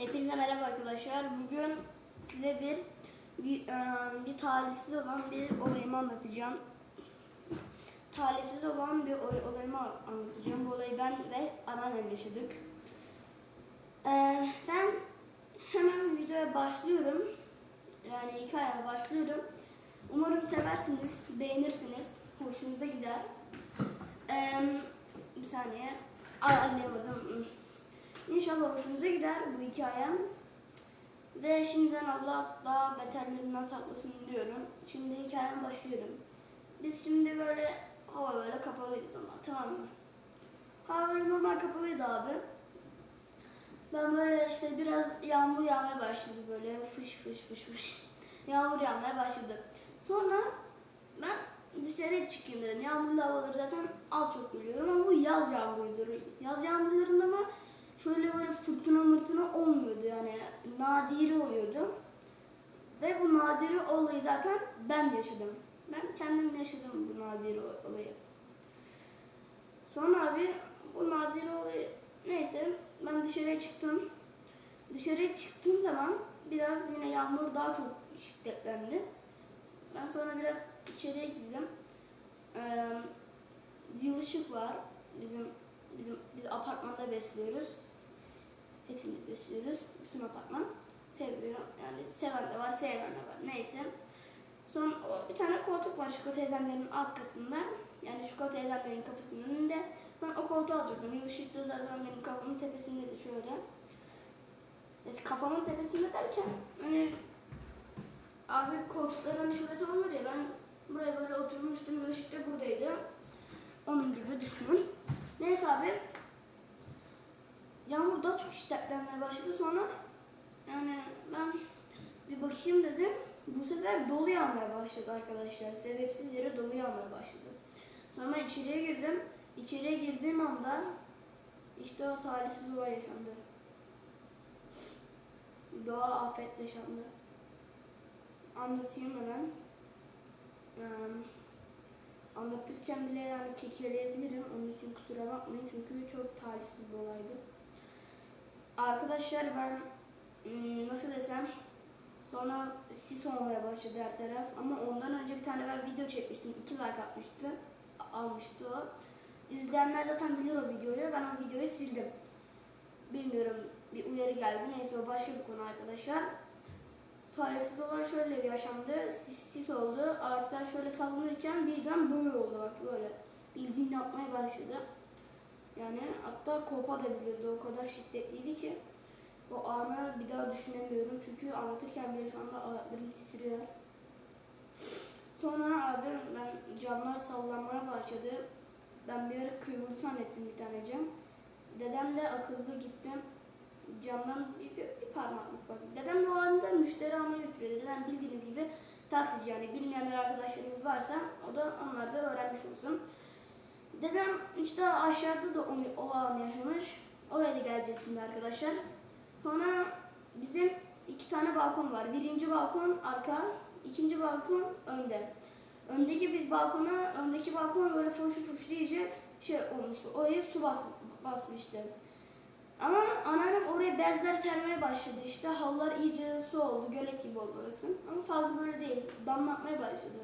Hepinize merhaba arkadaşlar. Bugün size bir bir, e, bir talihsiz olan bir olayımı anlatacağım. Talihsiz olan bir olay- olayımı anlatacağım. Bu olayı ben ve anneannem yaşadık. E, ben hemen videoya başlıyorum. Yani hikayeme başlıyorum. Umarım seversiniz, beğenirsiniz, hoşunuza gider. E, bir saniye. Ay, anlayamadım. İnşallah hoşunuza gider bu hikayem. Ve şimdiden Allah daha beterlerinden saklasın diyorum. Şimdi hikayem başlıyorum. Biz şimdi böyle hava böyle kapalıydı normal tamam mı? Hava böyle normal kapalıydı abi. Ben böyle işte biraz yağmur yağmaya başladı böyle fış fış fış fış. Yağmur yağmaya başladı. Sonra ben dışarıya çıkayım dedim. Yağmurlu havaları zaten az çok görüyorum ama bu yaz yağmurudur. Yaz yağmurlarında mı şöyle böyle fırtına mırtına olmuyordu yani nadiri oluyordu. Ve bu nadiri olayı zaten ben yaşadım. Ben kendim yaşadım bu nadiri olayı. Sonra abi bu nadiri olayı neyse ben dışarıya çıktım. Dışarıya çıktığım zaman biraz yine yağmur daha çok şiddetlendi. Ben sonra biraz içeriye girdim. Ee, yılışık var. Bizim bizim biz apartmanda besliyoruz. Hepimiz besliyoruz. Bütün apartman seviyor. Yani seven de var, sevmeyen de var. Neyse. Sonra bir tane koltuk var Şuko teyzemlerin alt katında. Yani Şuko teyzemlerin kapısının önünde. Ben o koltuğa oturdum. Yılışıkta zaten benim kafamın tepesindeydi şöyle. Neyse kafamın tepesinde derken hani abi koltukların hani şurası olur ya ben buraya böyle oturmuştum. Yılışık da buradaydı. Onun gibi düşünün. Neyse abi Yağmur daha çok şiddetlenmeye başladı sonra yani ben bir bakayım dedim. Bu sefer dolu yağmaya başladı arkadaşlar. Sebepsiz yere dolu yağmaya başladı. Sonra içeriye girdim. İçeriye girdiğim anda işte o talihsiz olay yaşandı. Doğa afet yaşandı. Anlatayım hemen. Ee, anlatırken bile yani kekeleyebilirim. Onun için kusura bakmayın çünkü çok talihsiz bir olaydı. Arkadaşlar ben ım, nasıl desem sonra sis olmaya başladı her taraf ama ondan önce bir tane ben video çekmiştim. 2 like atmıştı. Almıştı o. İzleyenler zaten bilir o videoyu. Ben o videoyu sildim. Bilmiyorum bir uyarı geldi. Neyse o başka bir konu arkadaşlar. Talihsiz olan şöyle bir yaşandı. Sis, sis oldu. Ağaçlar şöyle sallanırken birden böyle oldu bak böyle. Bildiğin yapmaya başladı. Yani hatta koparabilirdi. O kadar şiddetliydi ki. O anı bir daha düşünemiyorum. Çünkü anlatırken bile şu anda ayaklarım titriyor. Sonra abi ben camlar sallanmaya başladı. Ben bir ara kırıldı zannettim bir tane cam. Dedem de akıllı gittim. Camdan bir, bir, bir parmaklık bak. Dedem de o anda müşteri almaya götürüyor. Dedem bildiğiniz gibi taksici yani bilmeyenler arkadaşlarımız varsa o da onlar da öğrenmiş olsun. Dedem işte aşağıda da onu, o an yaşamış. Oraya da geleceğiz şimdi arkadaşlar. Sonra bizim iki tane balkon var. Birinci balkon arka, ikinci balkon önde. Öndeki biz balkona, öndeki balkon böyle fuşu fuşu iyice şey olmuştu. Oraya su bas, basmıştı. Ama anneannem oraya bezler sermeye başladı işte. Halılar iyice su oldu, gölet gibi oldu orası. Ama fazla böyle değil, damlatmaya başladı.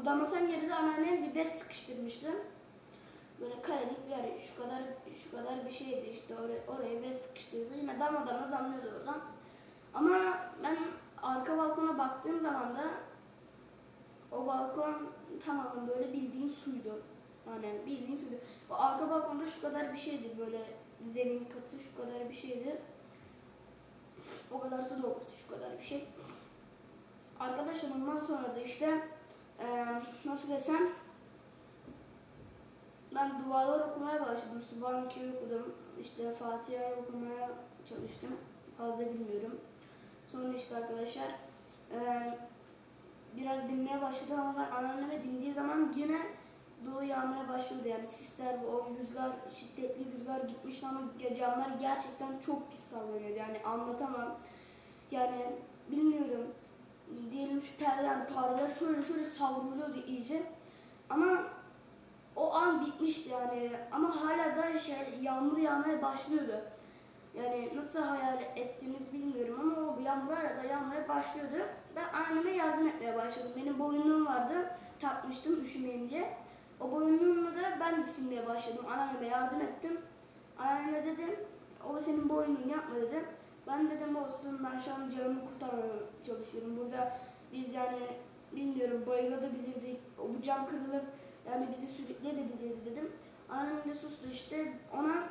O damlatan yere de anneannem bir bez sıkıştırmıştı böyle karelik bir yer şu kadar şu kadar bir şeydi işte oraya, oraya bez sıkıştırdı. Yine damla damla damlıyordu oradan. Ama ben arka balkona baktığım zaman da o balkon tamamen böyle bildiğin suydu. Yani bildiğin suydu. O arka balkonda şu kadar bir şeydi böyle zemin katı şu kadar bir şeydi. O kadar su dolmuştu şu kadar bir şey. Arkadaşlar ondan sonra da işte nasıl desem ben dualar okumaya başladım. Subhaneke'yi okudum. İşte Fatiha'yı okumaya çalıştım. Fazla bilmiyorum. Sonra işte arkadaşlar eee, biraz dinmeye başladım ama ben anneanneme dindiği zaman yine dolu yağmaya başladı. Yani sisler, o rüzgar, şiddetli rüzgar gitmişti ama camlar gerçekten çok pis sallanıyordu. Yani anlatamam. Yani bilmiyorum. Diyelim şu perdeler, parlar şöyle şöyle savruluyordu iyice. Ama o an bitmişti yani ama hala da şey yağmur yağmaya başlıyordu. Yani nasıl hayal ettiniz böyle da yanmaya başlıyordu. Ben anneme yardım etmeye başladım. Benim boyunluğum vardı. Takmıştım üşümeyeyim diye. O boyunluğumla da ben de silmeye başladım. Anneanneme yardım ettim. Anneanne dedim, o senin boynunu yapma dedi. Ben dedim olsun ben şu an canımı kurtarmaya çalışıyorum. Burada biz yani bilmiyorum bayılabilirdik. O bu cam kırılıp yani bizi sürükleyebilirdi dedim. Annem de sustu işte ona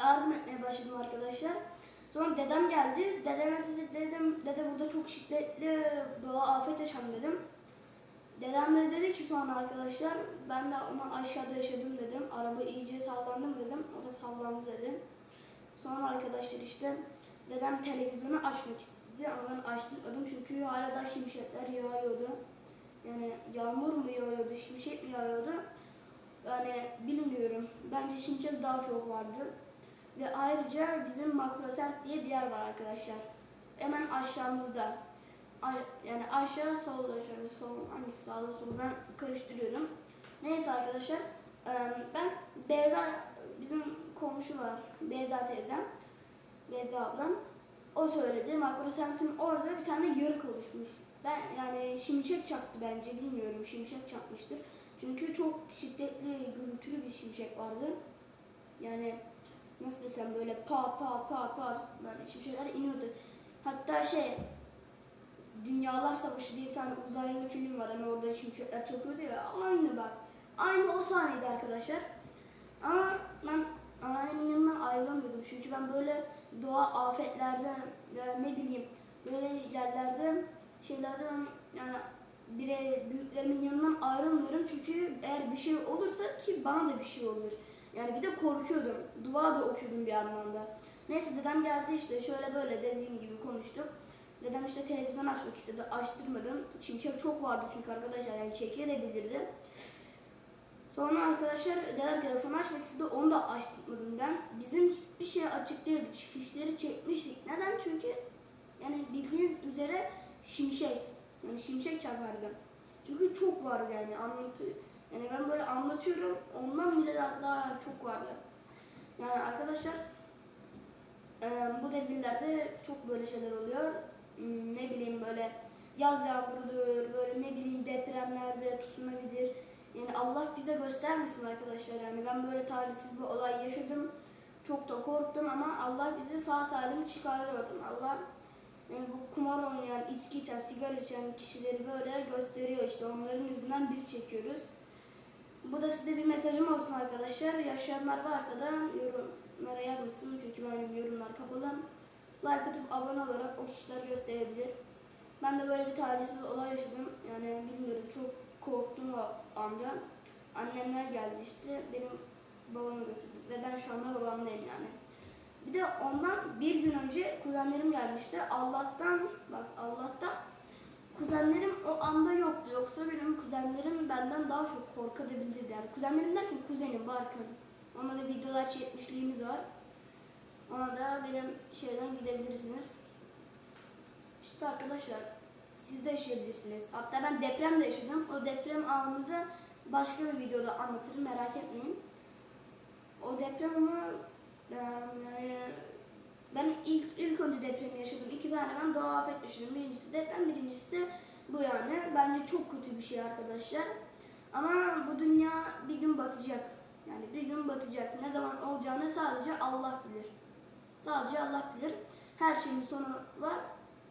yardım etmeye başladım arkadaşlar. Sonra dedem geldi. Dedeme dedi, dedim, dede burada çok şiddetli doğa afet yaşandı dedim. Dedem de dedi ki sonra arkadaşlar ben de ona aşağıda yaşadım dedim. Araba iyice sallandı mı dedim. O da sallandı dedim. Sonra arkadaşlar işte dedem televizyonu açmak istedi ama ben açtırmadım çünkü hala da şimşekler yağıyordu. Yani yağmur mu yağıyordu, şimşek mi yağıyordu? Yani bilmiyorum. Bence şimşek daha çok vardı. Ve ayrıca bizim Makrosent diye bir yer var arkadaşlar. Hemen aşağımızda. Yani aşağı solda şöyle sol hangisi sağda sol ben karıştırıyorum. Neyse arkadaşlar ben Beyza bizim komşu var Beyza teyzem Beyza ablam o söyledi Makrosent'in orada bir tane yarık oluşmuş. Ben yani şimşek çaktı bence bilmiyorum şimşek çakmıştır. Çünkü çok şiddetli gürültülü bir şimşek vardı. Yani nasıl desem böyle pat pat pat pat böyle şimşekler iniyordu. Hatta şey Dünyalar Savaşı diye bir tane uzaylı film var. Hani orada şimşekler çakıyordu ya. Aynı bak. Aynı o sahneydi arkadaşlar. Ama ben anneannemin yanından ayrılamıyordum. Çünkü ben böyle doğa afetlerden ya ne bileyim böyle yerlerde şeylerde ben yani bire büyüklerimin yanından ayrılmıyorum. Çünkü eğer bir şey olursa ki bana da bir şey olur. Yani bir de korkuyordum. Dua da okuyordum bir yandan da. Neyse dedem geldi işte şöyle böyle dediğim gibi konuştuk. Dedem işte televizyon açmak istedi. Açtırmadım. Şimşek çok vardı çünkü arkadaşlar yani çekebilirdi. Sonra arkadaşlar dedem telefonu açmak istedi. Onu da açtırmadım ben. Bizim hiçbir şey açık değildi. Fişleri çekmiştik. Neden? Çünkü yani bildiğiniz üzere şimşek. Yani şimşek çakardı. Çünkü çok vardı yani anlatı. Yani ben böyle anlatıyorum. Ondan bile daha, daha çok vardı. Yani arkadaşlar eee, bu devirlerde çok böyle şeyler oluyor. Hmm, Ne bileyim böyle yaz yağmurudur, böyle ne bileyim depremlerde tsunami'dir. Yani Allah bize göstermesin arkadaşlar yani ben böyle talihsiz bir olay yaşadım. Çok da korktum ama Allah bizi sağ salim çıkardı oradan. Allah bu kumar oynayan, içki içen, sigara içen kişileri böyle gösteriyor işte onların yüzünden biz çekiyoruz. Bu da size bir mesajım olsun arkadaşlar. Yaşayanlar varsa da yorumlara yazmasın çünkü benim yorumlar kapalı. Like atıp abone olarak o kişiler gösterebilir. Ben de böyle bir talihsiz olay yaşadım. Yani bilmiyorum çok korktum o anda. Annemler geldi işte benim babamı götürdü ve ben şu anda babamdayım yani. Bir de ondan bir gün önce kuzenlerim gelmişti. Allah'tan bak Allah'tan kuzenlerim o anda yoktu. Yoksa benim kuzenlerim benden daha çok korkabilirdi. Yani kuzenlerim derken kuzenim Barkın. Ona da videolar çekmişliğimiz var. Ona da benim şeyden gidebilirsiniz. İşte arkadaşlar siz de yaşayabilirsiniz. Hatta ben deprem de yaşadım. O deprem anını da başka bir videoda anlatırım merak etmeyin. O depremi e, yani ben ilk, ilk önce depremi yaşadım. İki tane ben doğa afet yaşadım. Birincisi deprem, birincisi de bu yani. Bence çok kötü bir şey arkadaşlar. Ama bu dünya bir gün batacak. Yani bir gün batacak. Ne zaman olacağını sadece Allah bilir. Sadece Allah bilir. Her şeyin sonu var.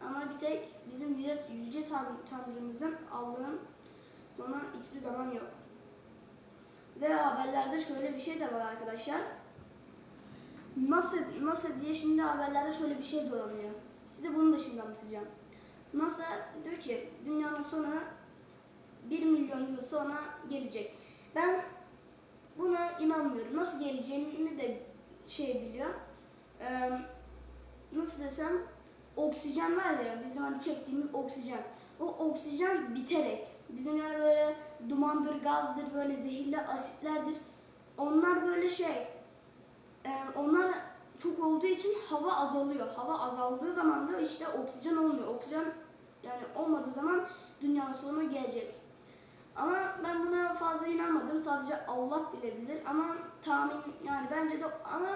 Ama bir tek bizim yüce, yüce Tan- Tanrımızın, Allah'ın sonu hiçbir zaman yok. Ve haberlerde şöyle bir şey de var arkadaşlar. NASA, NASA diye şimdi haberlerde şöyle bir şey dolanıyor. Size bunu da şimdi anlatacağım. NASA diyor ki dünyanın sonu 1 milyon yıl sonra gelecek. Ben buna inanmıyorum. Nasıl geleceğini de şey biliyor. Ee, nasıl desem oksijen var ya bizim hani çektiğimiz oksijen. O oksijen biterek bizim yani böyle dumandır, gazdır, böyle zehirli asitlerdir. Onlar böyle şey onlar çok olduğu için hava azalıyor. Hava azaldığı zaman da işte oksijen olmuyor. Oksijen yani olmadığı zaman dünyanın sonu gelecek. Ama ben buna fazla inanmadım. Sadece Allah bilebilir. Ama tahmin yani bence de ama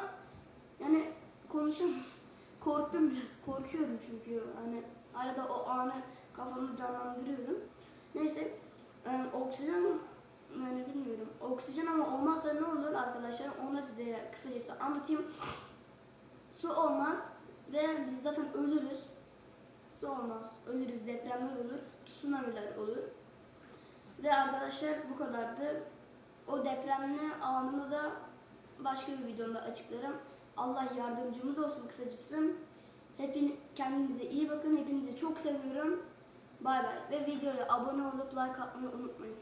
yani konuşam korktum biraz. Korkuyorum çünkü hani arada o anı kafamda canlandırıyorum. Neyse e, oksijen yani bilmiyorum. Oksijen ama olmazsa ne olur arkadaşlar? Onu size kısacası anlatayım. Su olmaz ve biz zaten ölürüz. Su olmaz. Ölürüz. Depremler olur. Tsunamiler olur. Ve arkadaşlar bu kadardı. O depremli anını da başka bir videomda açıklarım. Allah yardımcımız olsun kısacası. Hepin kendinize iyi bakın. Hepinizi çok seviyorum. Bay bay. Ve videoya abone olup like atmayı unutmayın.